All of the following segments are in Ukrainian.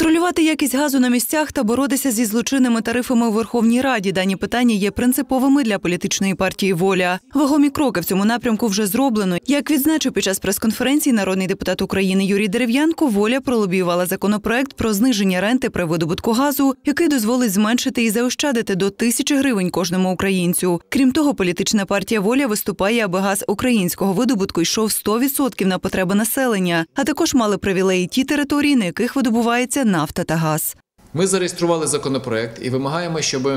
Контролювати якість газу на місцях та боротися зі злочинними тарифами у Верховній Раді. Дані питання є принциповими для політичної партії Воля. Вагомі кроки в цьому напрямку вже зроблено. Як відзначив під час прес-конференції народний депутат України Юрій Дерев'янко, воля пролобіювала законопроект про зниження ренти при видобутку газу, який дозволить зменшити і заощадити до тисячі гривень кожному українцю. Крім того, політична партія Воля виступає, аби газ українського видобутку йшов 100% на потреби населення, а також мали привілеї ті території, на яких видобувається нафта та газ. Ми зареєстрували законопроект і вимагаємо, щоб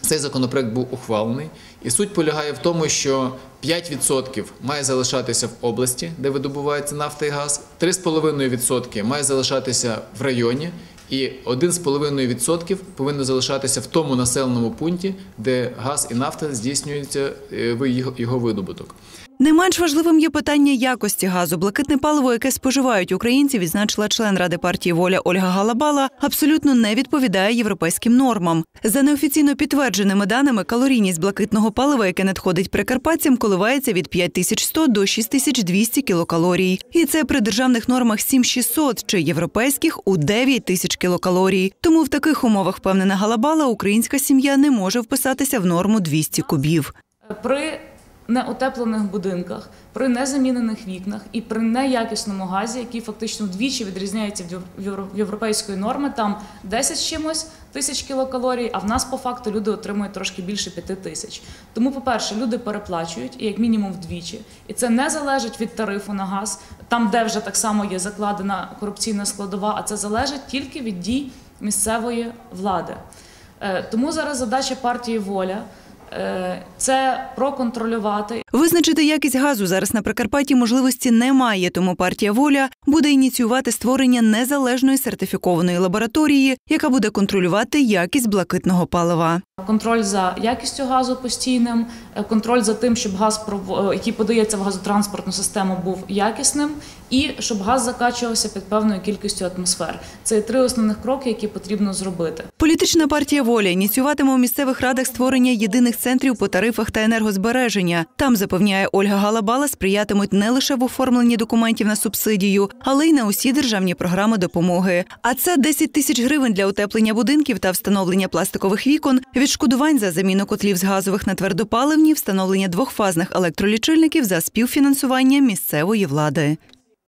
цей законопроект був ухвалений. І суть полягає в тому, що 5% має залишатися в області, де видобувається нафта і газ, 3,5% має залишатися в районі, і 1,5% повинно залишатися в тому населеному пункті, де газ і нафта здійснюється е, його видобуток. Не менш важливим є питання якості газу. Блакитне паливо, яке споживають українці, відзначила член ради партії Воля Ольга Галабала, абсолютно не відповідає європейським нормам. За неофіційно підтвердженими даними, калорійність блакитного палива, яке надходить прикарпатцям, коливається від 5100 до 6200 кілокалорій. І це при державних нормах 7600 чи європейських у 9000 кілокалорій. Тому в таких умовах, впевнена Галабала, українська сім'я не може вписатися в норму 200 кубів. При неутеплених будинках, при незамінених вікнах і при неякісному газі, який фактично вдвічі відрізняється від європейської норми, там 10 з чимось тисяч кілокалорій, а в нас по факту люди отримують трошки більше 5 тисяч. Тому, по-перше, люди переплачують і як мінімум вдвічі. І це не залежить від тарифу на газ, там, де вже так само є закладена корупційна складова, а це залежить тільки від дій місцевої влади. Е, Тому зараз задача партії воля. Е, Це проконтролювати Визначити якість газу зараз на Прикарпатті можливості немає, тому партія Воля буде ініціювати створення незалежної сертифікованої лабораторії, яка буде контролювати якість блакитного палива. Контроль за якістю газу постійним, е, контроль за тим, щоб газ, е, який подається в газотранспортну систему, був якісним, і щоб газ закачувався під певною кількістю атмосфер. Це три основних кроки, які потрібно зробити. Політична партія Воля ініціюватиме у місцевих радах створення єдиних центрів по тарифах та енергозбереження. Там запевняє Ольга Галабала, сприятимуть не лише в оформленні документів на субсидію, але й на усі державні програми допомоги. А це 10 тисяч гривень для утеплення будинків та встановлення пластикових вікон, відшкодувань за заміну котлів з газових на твердопаливні, встановлення двохфазних електролічильників за співфінансування місцевої влади.